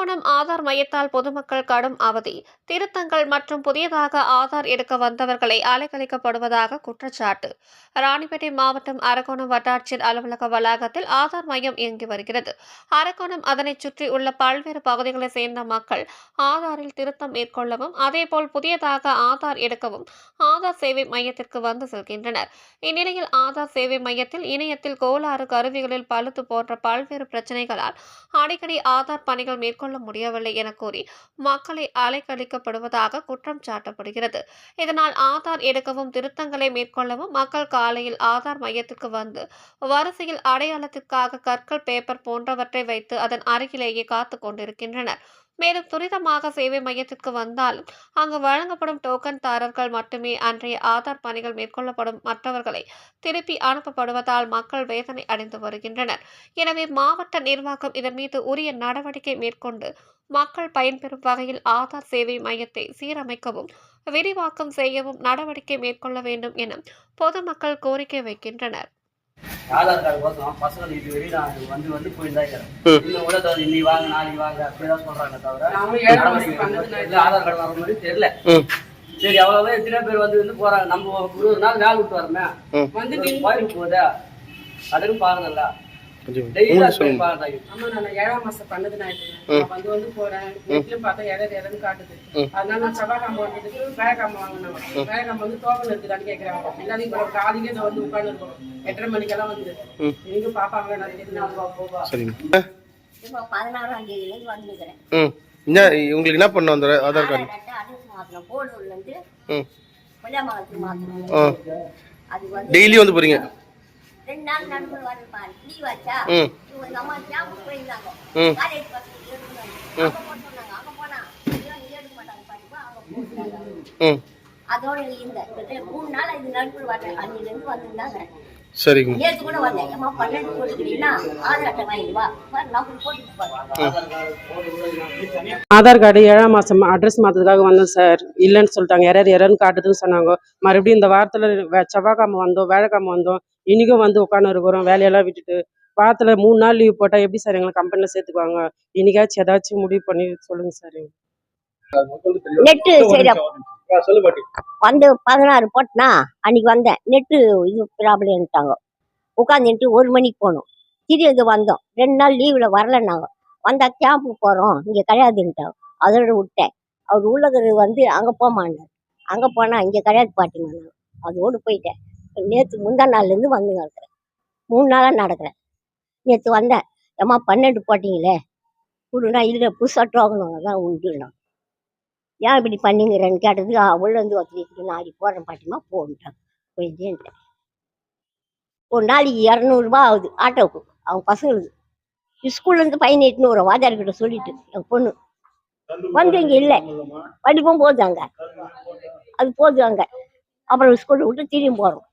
அரக்கோணம் ஆதார் மையத்தால் பொதுமக்கள் கடும் அவதி. திருத்தங்கள் மற்றும் புதியதாக ஆதார் எடுக்க வந்தவர்களை அலைக்கழிக்கப்படுவதாக குற்றச்சாட்டு. ராணிப்பேட்டை மாவட்டம் அரக்கோணம் வட்டாட்சியர் அலுவலக வளாகத்தில் ஆதார் மையம் இயங்கி வருகிறது. அரக்கோணம் அதனைச் சுற்றி உள்ள பல்வேறு பகுதிகளைச் சேர்ந்த மக்கள் ஆதாரில் திருத்தம் மேற்கொள்ளவும் அதேபோல் புதியதாக ஆதார் எடுக்கவும் ஆதார் சேவை மையத்திற்கு வந்து செல்கின்றனர். இந்நிலையில் ஆதார் சேவை மையத்தில் இணையத்தில் கோளாறு கருவிகளில் பழுத்து போன்ற பல்வேறு பிரச்சனைகளால் அடிக்கடி ஆதார் பணிகள் மேற்கொள்ள முடியவில்லை என கூறி மக்களை அலைக்கழிக்கப்படுவதாக குற்றம் சாட்டப்படுகிறது. இதனால் ஆதார் எடுக்கவும் திருத்தங்களை மேற்கொள்ளவும் மக்கள் காலையில் ஆதார் மையத்திற்கு வந்து வரிசையில் அடையாளத்திற்காக கற்கள் பேப்பர் போன்றவற்றை வைத்து அதன் அருகிலேயே காத்து கொண்டிருக்கின்றனர். மேலும் துரிதமாக சேவை மையத்திற்கு வந்தாலும் அங்கு வழங்கப்படும் டோக்கன் தாரர்கள் மட்டுமே அன்றைய ஆதார் பணிகள் மேற்கொள்ளப்படும் மற்றவர்களை திருப்பி அனுப்பப்படுவதால் மக்கள் வேதனை அடைந்து வருகின்றனர். எனவே மாவட்ட நிர்வாகம் இதன் மீது உரிய நடவடிக்கை மேற்கொண்டு மக்கள் பயன்பெறும் வகையில் ஆதார் சேவை மையத்தை சீரமைக்கவும் விரிவாக்கம் செய்யவும் நடவடிக்கை மேற்கொள்ள வேண்டும் என பொதுமக்கள் கோரிக்கை வைக்கின்றனர். ஆதார் கார்டு கோசம் பசங்க இது வெளியில வந்து வந்து போயிருந்தா இருக்கிறேன் இன்னும் கூட தவிர இன்னைக்கு வாங்க நாளைக்கு வாங்க அப்படிதான் சொல்றாங்க தவிர இல்ல, ஆதார் கார்டு வர மாதிரி தெரியல. சரி அவ்வளவு எத்தனை பேர் வந்து வந்து போறாங்க. நம்ம ஒரு ஒரு நாள் வேலை விட்டு வரமே வந்து கோயிலுக்கு போகுதா? அதுக்கும் பாருங்கல்ல. கொஞ்சம் ஆமா நான் ஏழாம் மாசம் பண்ணது நான் வந்து வந்து போறேன். நெட்லயும் பார்த்தா இடம் இடம்னு காட்டுது. அதனால நான் செவ்வாய் காம்பு வாங்கிட்டு வேக காம்பு வாங்கினேன். வேக காம்பு வந்து டோக்கன் இருக்குதான்னு கேட்கறாங்க எல்லாரும் இப்போ காலையிலே இதை வந்து உட்காந்து இருக்கோம் எட்டரை மணிக்கெல்லாம் வந்து நீங்க பாப்பாங்க பதினாறாம் ம். என்ன உங்களுக்கு என்ன பண்ண வந்த ஆதார் கார்டு? டெய்லி வந்து போகிறீங்க ரெண்டு நாள் நடுவில் வரப்பா லீவ் ஆச்சா ம் இவங்க அம்மா கேம்புக்கு போயிருந்தாங்க ம். காலேஜ் பசங்க எடுத்துனாங்க அங்கே போட்டு சொன்னாங்க அங்கே போனா ஐயோ நீ எடுக்க மாட்டாங்க படிப்பா அங்கே போட்டுட்டாங்க ம் அதோட இருந்தேன் கிட்ட மூணு நாள் இது நடுவில் வரேன் அன்னிலேருந்து வந்திருந்தாங்க சரிங்க நேற்று கூட வந்தேன் ஏமா பன்னெண்டு போட்டுக்கிறீங்கன்னா ஆதார் அட்டை வா நான் கார்டு ஏழாம் மாசம் அட்ரஸ் மாத்ததுக்காக வந்தோம் சார் இல்லைன்னு சொல்லிட்டாங்க. எரர் எரர்னு காட்டுதுன்னு சொன்னாங்க. மறுபடியும் இந்த வாரத்துல வே- செவ்வாய்க்கிழமை வந்தோம் வேலைக்கிழமை வந்தோம். இன்னைக்கும் வந்து உட்காந்து இருக்கிறோம் வேலையெல்லாம் விட்டுட்டு. வாரத்துல மூணு நாள் லீவ் போட்டா எப்படி சார் எங்களை கம்பெனில சேர்த்துக்குவாங்க? இன்னைக்காச்சும் ஏதாச்சும் முடிவு பண்ணி சொல்லுங்க சார். நெட்டு சரி சொல்லு பாட்டி. வந்து பதினாறு போட்டனா அன்னைக்கு வந்தேன் நெட்டு இது ப்ராப்ளம்ட்டாங்க உட்காந்துட்டு ஒரு மணிக்கு போனோம். திடீர் இது வந்தோம். ரெண்டு நாள் லீவில் வரலன்னாங்க. வந்தா கேம்புக்கு போகிறோம் இங்கே கிடையாதுன்ட்டாங்க. அதோட விட்டேன். அவர் உள்ளது வந்து அங்கே போமான்னார். அங்கே போனால் இங்கே கிடையாது பாட்டிங்க. அதோடு போயிட்டேன். நேற்று முந்தா நாள்லேருந்து வந்து நடக்கிறேன். மூணு நாளாக நடக்கிறேன். நேற்று வந்தேன். ஏம்மா பன்னெண்டு போட்டிங்களே. கொடுனா இல்லை புதுசாக டோக்கனுங்க தான் உண்டுண்ணா ஏன் இப்படி பண்ணிங்கிறேன்னு கேட்டதுக்கு உள்ளேருந்து ஒருத்தர் நாளைக்கு போடுறேன் பாட்டிமா போன்ட்டான் போயிட்டேன்ட்டேன் ஒரு நாளைக்கு இரநூறுபா ஆகுது. ஆட்டோவுக்கு அவங்க பசங்களுக்கு. ஸ்கூல்லேருந்து பையன் எட்டுன்னு வரும் வாத்தியார்கிட்ட சொல்லிட்டு என் பொண்ணு. வந்து இங்கே இல்லை. படிப்பும் போகுது அங்கே. அது போகுது அங்கே. அப்புறம் ஸ்கூலில் விட்டு திரும்பி போகிறோம்